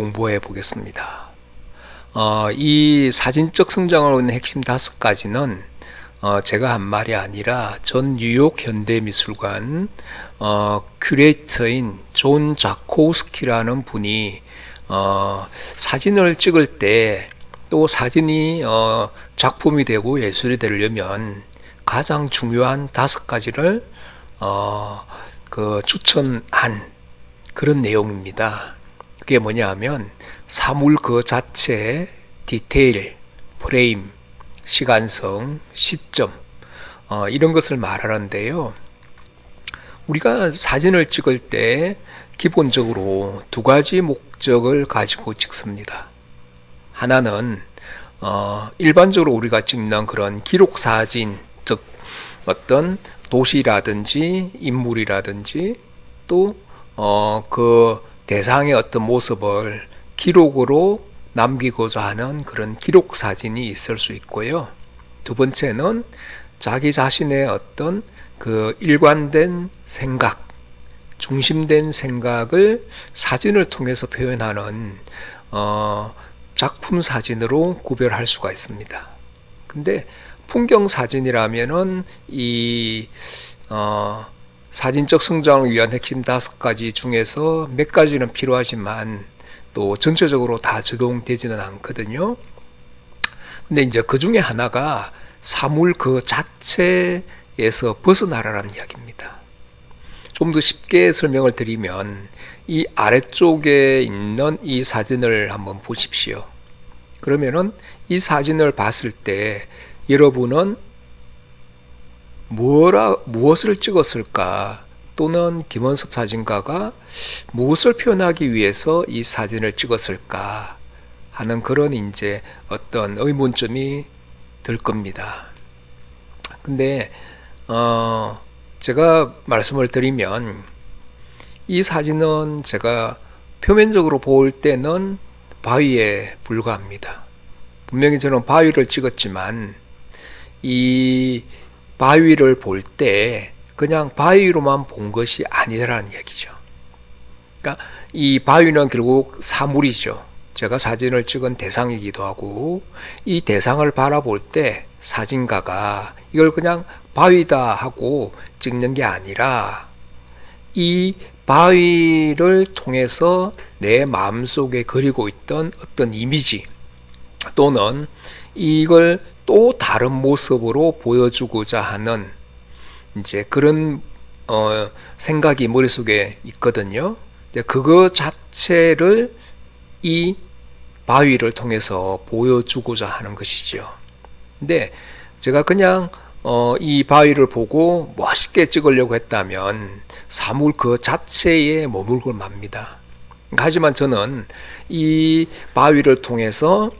공부해 보겠습니다. 어, 이 사진적 성장을 하는 핵심 다섯 가지는 어, 제가 한 말이 아니라 전 뉴욕 현대미술관 어, 큐레이터인 존 자코스키라는 분이 어, 사진을 찍을 때 또 사진이 어, 작품이 되고 예술이 되려면 가장 중요한 다섯 가지를 어, 그 추천한 그런 내용입니다. 그게 뭐냐 하면 사물 그 자체, 디테일, 프레임, 시간성, 시점 어, 이런 것을 말하는데요. 우리가 사진을 찍을 때 기본적으로 두 가지 목적을 가지고 찍습니다. 하나는 어, 일반적으로 우리가 찍는 그런 기록 사진, 즉 어떤 도시라든지 인물이라든지 또 어, 그 대상의 어떤 모습을 기록으로 남기고자 하는 그런 기록 사진이 있을 수 있고요. 두 번째는 자기 자신의 어떤 그 일관된 생각, 중심된 생각을 사진을 통해서 표현하는 어, 작품 사진으로 구별할 수가 있습니다. 근데 풍경 사진이라면은 이 어, 사진적 성장을 위한 핵심 다섯 가지 중에서 몇 가지는 필요하지만 또 전체적으로 다 적용되지는 않거든요. 근데 이제 그 중에 하나가 사물 그 자체에서 벗어나라는 이야기입니다. 좀 더 쉽게 설명을 드리면 이 아래쪽에 있는 이 사진을 한번 보십시오. 그러면은 이 사진을 봤을 때 여러분은 뭐라, 무엇을 찍었을까? 또는 김원섭 사진가가 무엇을 표현하기 위해서 이 사진을 찍었을까? 하는 그런 이제 어떤 의문점이 들 겁니다. 근데, 어, 제가 말씀을 드리면 이 사진은 제가 표면적으로 볼 때는 바위에 불과합니다. 분명히 저는 바위를 찍었지만 이 바위를 볼 때 그냥 바위로만 본 것이 아니라는 얘기죠. 그러니까 이 바위는 결국 사물이죠. 제가 사진을 찍은 대상이기도 하고 이 대상을 바라볼 때 사진가가 이걸 그냥 바위다 하고 찍는 게 아니라 이 바위를 통해서 내 마음속에 그리고 있던 어떤 이미지 또는 이걸 또 다른 모습으로 보여주고자 하는 이제 그런 어, 생각이 머릿속에 있거든요. 그거 자체를 이 바위를 통해서 보여주고자 하는 것이죠. 근데 제가 그냥 어, 이 바위를 보고 멋있게 찍으려고 했다면 사물 그 자체에 머물고 맙니다. 하지만 저는 이 바위를 통해서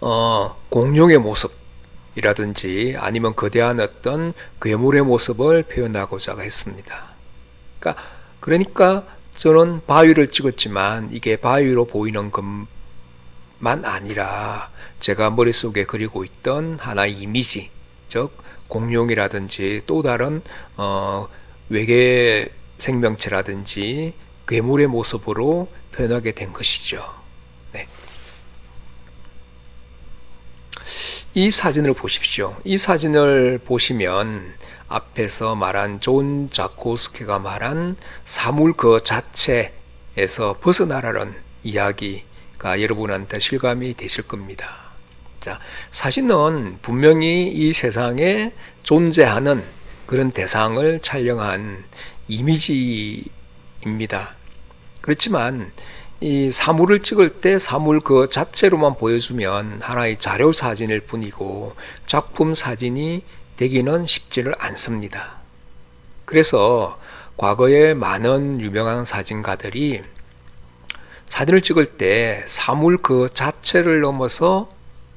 어, 공룡의 모습이라든지 아니면 거대한 어떤 괴물의 모습을 표현하고자 했습니다. 그러니까, 그러니까 저는 바위를 찍었지만 이게 바위로 보이는 것만 아니라 제가 머릿속에 그리고 있던 하나의 이미지, 즉 공룡이라든지 또 다른 어, 외계 생명체라든지 괴물의 모습으로 표현하게 된 것이죠. 네. 이 사진을 보십시오. 이 사진을 보시면 앞에서 말한 존 자코스키가 말한 사물 그 자체에서 벗어나라는 이야기가 여러분한테 실감이 되실 겁니다. 자, 사진은 분명히 이 세상에 존재하는 그런 대상을 촬영한 이미지입니다. 그렇지만 이 사물을 찍을 때 사물 그 자체로만 보여주면 하나의 자료 사진일 뿐이고 작품 사진이 되기는 쉽지를 않습니다. 그래서 과거에 많은 유명한 사진가들이 사진을 찍을 때 사물 그 자체를 넘어서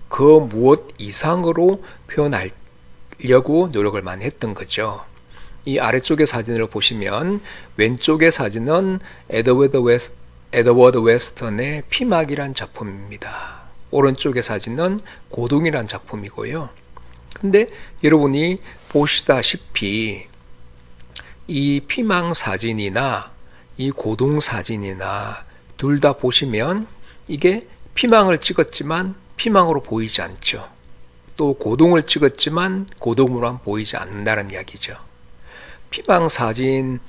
그 무엇 이상으로 표현하려고 노력을 많이 했던 거죠. 이 아래쪽의 사진을 보시면 왼쪽의 사진은 에드워드 웨스 에드워드 웨스턴의 피막이란 작품입니다. 오른쪽의 사진은 고동이란 작품이고요. 근데 여러분이 보시다시피 이 피망 사진이나 이 고동 사진이나 둘 다 보시면 이게 피망을 찍었지만 피망으로 보이지 않죠. 또 고동을 찍었지만 고동으로만 보이지 않는다는 이야기죠. 피망 사진의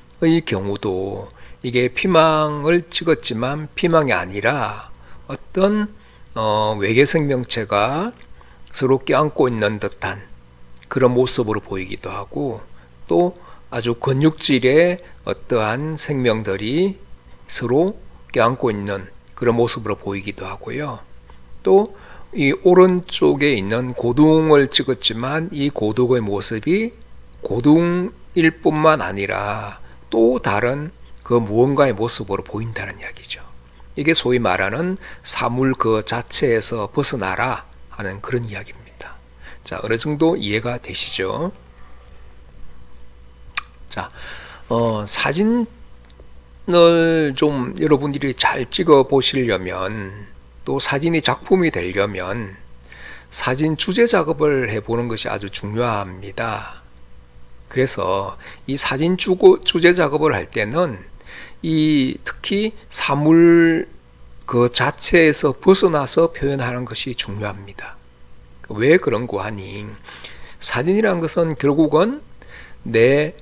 경우도 이게 피망을 찍었지만 피망이 아니라 어떤 어, 외계 생명체가 서로 껴안고 있는 듯한 그런 모습으로 보이기도 하고 또 아주 근육질의 어떠한 생명들이 서로 껴안고 있는 그런 모습으로 보이기도 하고요. 또 이 오른쪽에 있는 고둥을 찍었지만 이 고둥의 모습이 고둥일 뿐만 아니라 또 다른 그 무언가의 모습으로 보인다는 이야기죠. 이게 소위 말하는 사물 그 자체에서 벗어나라 하는 그런 이야기입니다. 자, 어느 정도 이해가 되시죠? 자, 어, 사진을 좀 여러분들이 잘 찍어 보시려면 또 사진이 작품이 되려면 사진 주제 작업을 해보는 것이 아주 중요합니다. 그래서 이 사진 주제 작업을 할 때는 이 특히 사물 그 자체에서 벗어나서 표현하는 것이 중요합니다. 왜 그런고 하니 사진이란 것은 결국은 내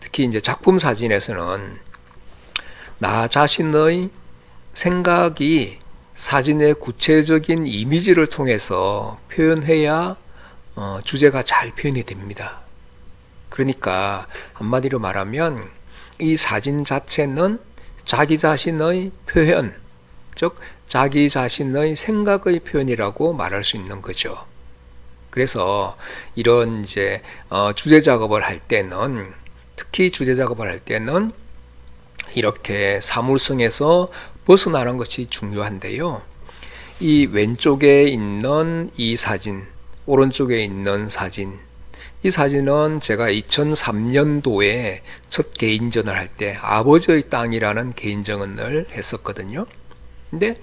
특히 이제 작품 사진에서는 나 자신의 생각이 사진의 구체적인 이미지를 통해서 표현해야 어, 주제가 잘 표현이 됩니다. 그러니까 한마디로 말하면 이 사진 자체는 자기 자신의 표현, 즉 자기 자신의 생각의 표현이라고 말할 수 있는 거죠. 그래서 이런 이제 어, 주제 작업을 할 때는 특히 주제 작업을 할 때는 이렇게 사물성에서 벗어나는 것이 중요한데요. 이 왼쪽에 있는 이 사진, 오른쪽에 있는 사진, 이 사진은 제가 2003년도에 첫 개인전을 할 때 아버지의 땅이라는 개인전을 했었거든요. 근데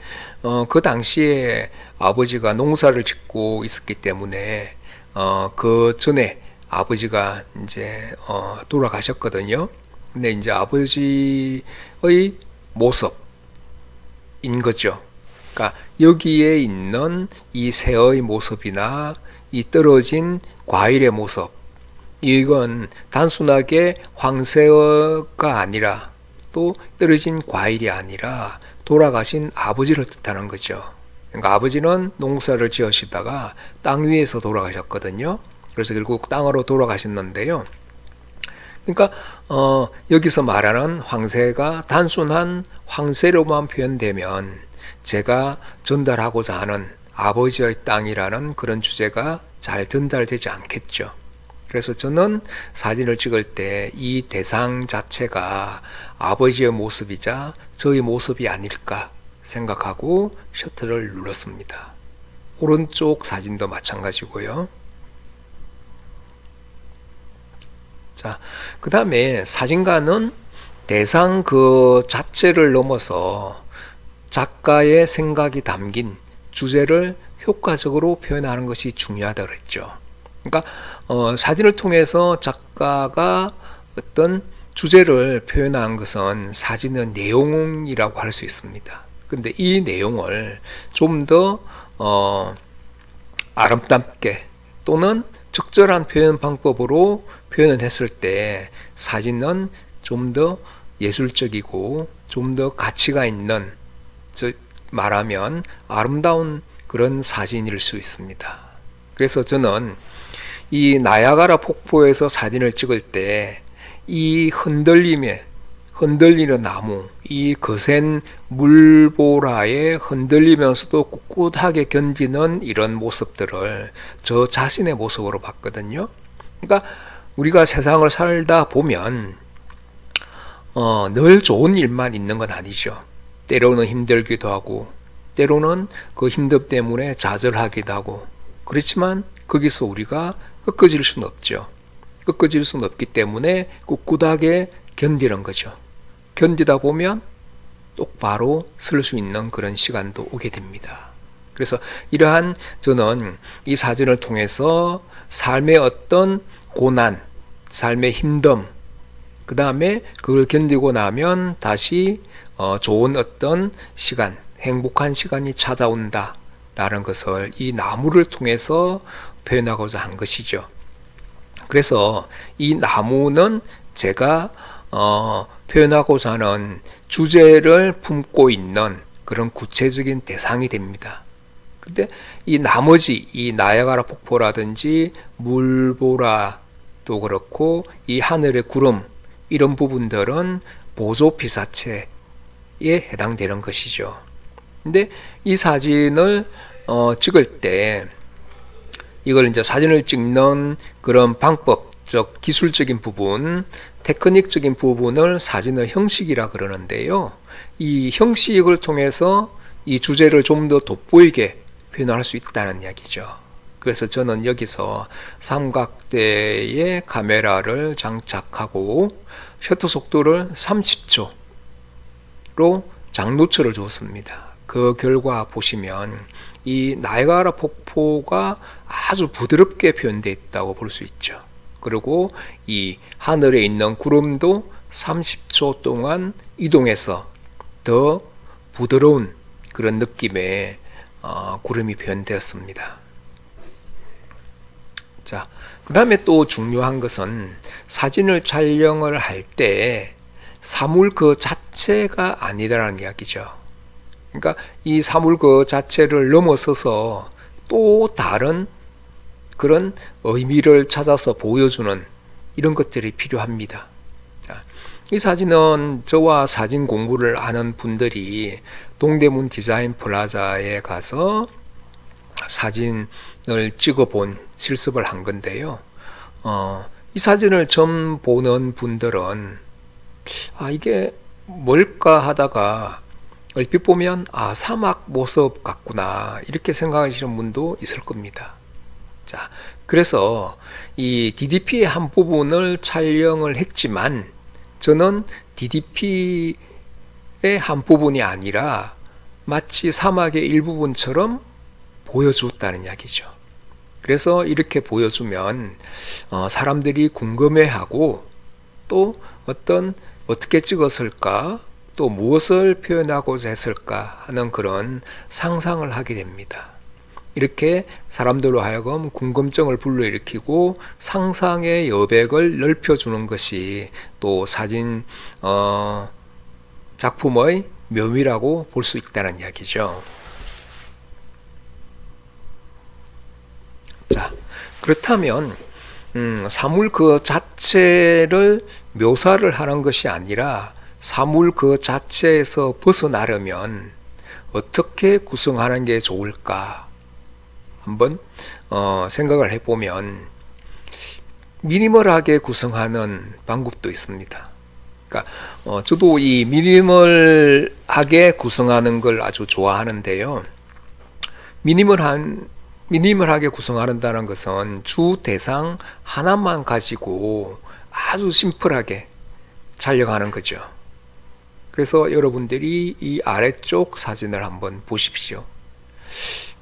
어, 그 당시에 아버지가 농사를 짓고 있었기 때문에 어, 그 전에 아버지가 이제 어, 돌아가셨거든요. 근데 이제 아버지의 모습인 거죠. 그러니까 여기에 있는 이 새의 모습이나 이 떨어진 과일의 모습 이건 단순하게 황새가 아니라 또 떨어진 과일이 아니라 돌아가신 아버지를 뜻하는 거죠. 그러니까 아버지는 농사를 지으시다가 땅 위에서 돌아가셨거든요. 그래서 결국 땅으로 돌아가셨는데요. 그러니까 어, 여기서 말하는 황새가 단순한 황새로만 표현되면 제가 전달하고자 하는 아버지의 땅이라는 그런 주제가 잘 전달되지 않겠죠. 그래서 저는 사진을 찍을 때 이 대상 자체가 아버지의 모습이자 저의 모습이 아닐까 생각하고 셔터를 눌렀습니다. 오른쪽 사진도 마찬가지고요. 자, 그 다음에 사진가는 대상 그 자체를 넘어서 작가의 생각이 담긴 주제를 효과적으로 표현하는 것이 중요하다 그랬죠. 그러니까 어, 사진을 통해서 작가가 어떤 주제를 표현한 것은 사진의 내용이라고 할 수 있습니다. 근데 이 내용을 좀더 어, 아름답게 또는 적절한 표현 방법으로 표현을 했을 때 사진은 좀 더 예술적이고 좀 더 가치가 있는 즉 말하면 아름다운 그런 사진일 수 있습니다. 그래서 저는 이 나야가라 폭포에서 사진을 찍을 때 이 흔들림에 흔들리는 나무, 이 거센 물보라에 흔들리면서도 꿋꿋하게 견디는 이런 모습들을 저 자신의 모습으로 봤거든요. 그러니까 우리가 세상을 살다 보면 어, 늘 좋은 일만 있는 건 아니죠. 때로는 힘들기도 하고, 때로는 그 힘듦 때문에 좌절하기도 하고, 그렇지만 거기서 우리가 꺾어질 수는 없죠. 꺾어질 수는 없기 때문에 꿋꿋하게 견디는 거죠. 견디다 보면 똑바로 설 수 있는 그런 시간도 오게 됩니다. 그래서 이러한 저는 이 사진을 통해서 삶의 어떤 고난, 삶의 힘듦, 그 다음에 그걸 견디고 나면 다시 어, 좋은 어떤 시간, 행복한 시간이 찾아온다. 라는 것을 이 나무를 통해서 표현하고자 한 것이죠. 그래서 이 나무는 제가 어, 표현하고자 하는 주제를 품고 있는 그런 구체적인 대상이 됩니다. 근데 이 나머지 이 나야가라 폭포라든지 물보라도 그렇고 이 하늘의 구름 이런 부분들은 보조 피사체 에 해당되는 것이죠. 근데 이 사진을 어, 찍을 때 이걸 이제 사진을 찍는 그런 방법적 기술적인 부분, 테크닉적인 부분을 사진의 형식이라 그러는데요. 이 형식을 통해서 이 주제를 좀 더 돋보이게 표현할 수 있다는 이야기죠. 그래서 저는 여기서 삼각대에 카메라를 장착하고 셔터 속도를 30초 로 장노출을 주었습니다. 그 결과 보시면 이 나이가라 폭포가 아주 부드럽게 표현되어 있다고 볼 수 있죠. 그리고 이 하늘에 있는 구름도 30초 동안 이동해서 더 부드러운 그런 느낌의 어, 구름이 표현되었습니다. 자, 그 다음에 또 중요한 것은 사진을 촬영을 할 때 사물 그 자체가 아니다라는 이야기죠. 그러니까 이 사물 그 자체를 넘어서서 또 다른 그런 의미를 찾아서 보여주는 이런 것들이 필요합니다. 자, 이 사진은 저와 사진 공부를 하는 분들이 동대문 디자인 플라자에 가서 사진을 찍어 본 실습을 한 건데요. 어, 이 사진을 처음 보는 분들은 아, 이게 뭘까 하다가 얼핏 보면 아 사막 모습 같구나 이렇게 생각하시는 분도 있을 겁니다. 자, 그래서 이 DDP의 한 부분을 촬영을 했지만 저는 DDP의 한 부분이 아니라 마치 사막의 일부분처럼 보여주었다는 이야기죠. 그래서 이렇게 보여주면 어, 사람들이 궁금해하고 또 어떤 어떻게 찍었을까 또 무엇을 표현하고자 했을까 하는 그런 상상을 하게 됩니다. 이렇게 사람들로 하여금 궁금증을 불러일으키고 상상의 여백을 넓혀주는 것이 또 사진 어, 작품의 묘미라고 볼 수 있다는 이야기죠. 자, 그렇다면 음, 사물 그 자체를 묘사를 하는 것이 아니라 사물 그 자체에서 벗어나려면 어떻게 구성하는 게 좋을까? 한번 어, 생각을 해보면 미니멀하게 구성하는 방법도 있습니다. 그러니까 어, 저도 이 미니멀하게 구성하는 걸 아주 좋아하는데요. 미니멀한 미니멀하게 구성한다는 것은 주 대상 하나만 가지고 아주 심플하게 촬영하는 거죠. 그래서 여러분들이 이 아래쪽 사진을 한번 보십시오.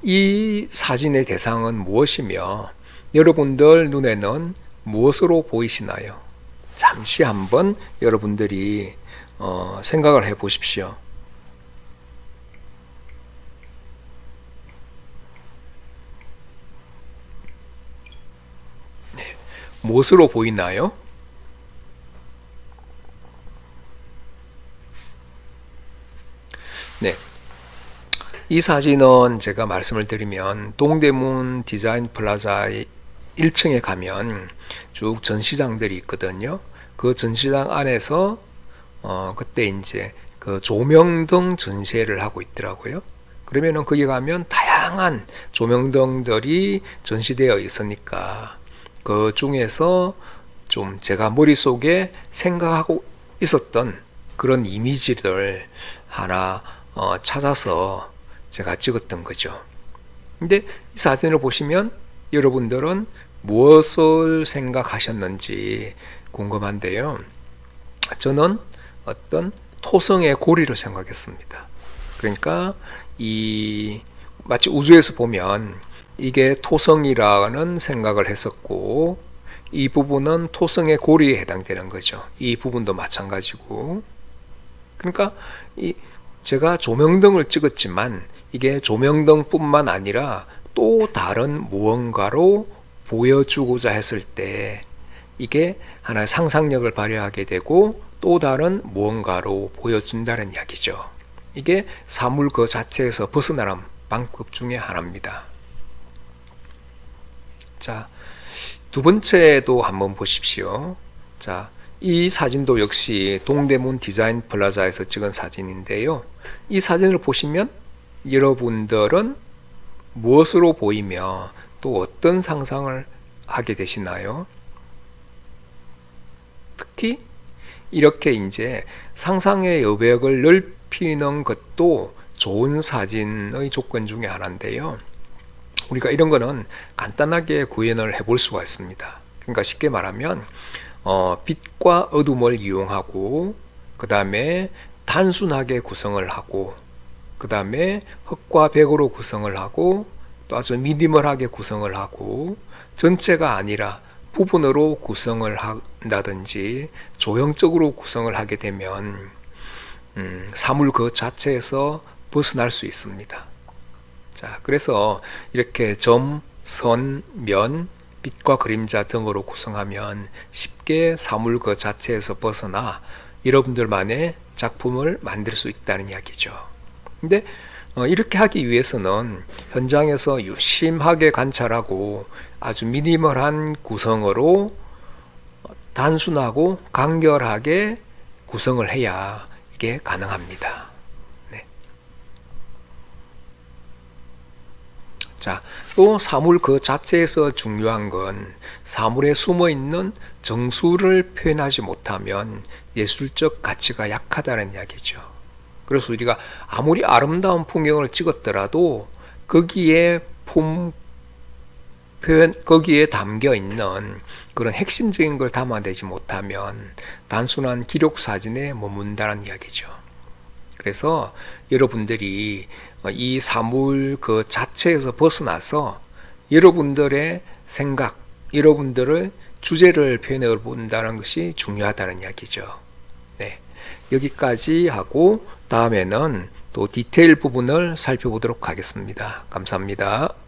이 사진의 대상은 무엇이며 여러분들 눈에는 무엇으로 보이시나요? 잠시 한번 여러분들이 어, 생각을 해 보십시오. 네, 무엇으로 보이나요? 네. 이 사진은 제가 말씀을 드리면 동대문 디자인 플라자 1층에 가면 쭉 전시장들이 있거든요. 그 전시장 안에서 어 그때 이제 그 조명등 전시회를 하고 있더라고요. 그러면은 거기 가면 다양한 조명등들이 전시되어 있으니까 그 중에서 좀 제가 머릿속에 생각하고 있었던 그런 이미지를 하나 어, 찾아서 제가 찍었던 거죠. 근데 이 사진을 보시면 여러분들은 무엇을 생각하셨는지 궁금한데요. 저는 어떤 토성의 고리를 생각했습니다. 그러니까 이 마치 우주에서 보면 이게 토성이라는 생각을 했었고 이 부분은 토성의 고리에 해당되는 거죠. 이 부분도 마찬가지고 그러니까 이 제가 조명등을 찍었지만 이게 조명등뿐만 아니라 또 다른 무언가로 보여주고자 했을 때 이게 하나의 상상력을 발휘하게 되고 또 다른 무언가로 보여준다는 이야기죠. 이게 사물 그 자체에서 벗어나는 방법 중에 하나입니다. 자, 두 번째도 한번 보십시오. 자, 이 사진도 역시 동대문 디자인 플라자에서 찍은 사진인데요. 이 사진을 보시면 여러분들은 무엇으로 보이며 또 어떤 상상을 하게 되시나요? 특히 이렇게 이제 상상의 여백을 넓히는 것도 좋은 사진의 조건 중에 하나인데요. 우리가 이런 거는 간단하게 구현을 해볼 수가 있습니다. 그러니까 쉽게 말하면 어, 빛과 어둠을 이용하고 그 다음에 단순하게 구성을 하고 그 다음에 흙과 백으로 구성을 하고 또 아주 미니멀하게 구성을 하고 전체가 아니라 부분으로 구성을 한다든지 조형적으로 구성을 하게 되면 음, 사물 그 자체에서 벗어날 수 있습니다. 자, 그래서 이렇게 점, 선, 면, 빛과 그림자 등으로 구성하면 쉽게 사물 그 자체에서 벗어나 여러분들만의 작품을 만들 수 있다는 이야기죠. 근데 어, 이렇게 하기 위해서는 현장에서 유심하게 관찰하고 아주 미니멀한 구성으로 단순하고 간결하게 구성을 해야 이게 가능합니다. 네. 자, 또 사물 그 자체에서 중요한 건 사물에 숨어 있는 정수를 표현하지 못하면 예술적 가치가 약하다는 이야기죠. 그래서 우리가 아무리 아름다운 풍경을 찍었더라도 거기에 폼 표현 거기에 담겨 있는 그런 핵심적인 걸 담아내지 못하면 단순한 기록 사진에 머문다는 이야기죠. 그래서 여러분들이 이 사물 그 자체에서 벗어나서 여러분들의 생각, 여러분들의 주제를 표현해 본다는 것이 중요하다는 이야기죠. 네. 여기까지 하고 다음에는 또 디테일 부분을 살펴보도록 하겠습니다. 감사합니다.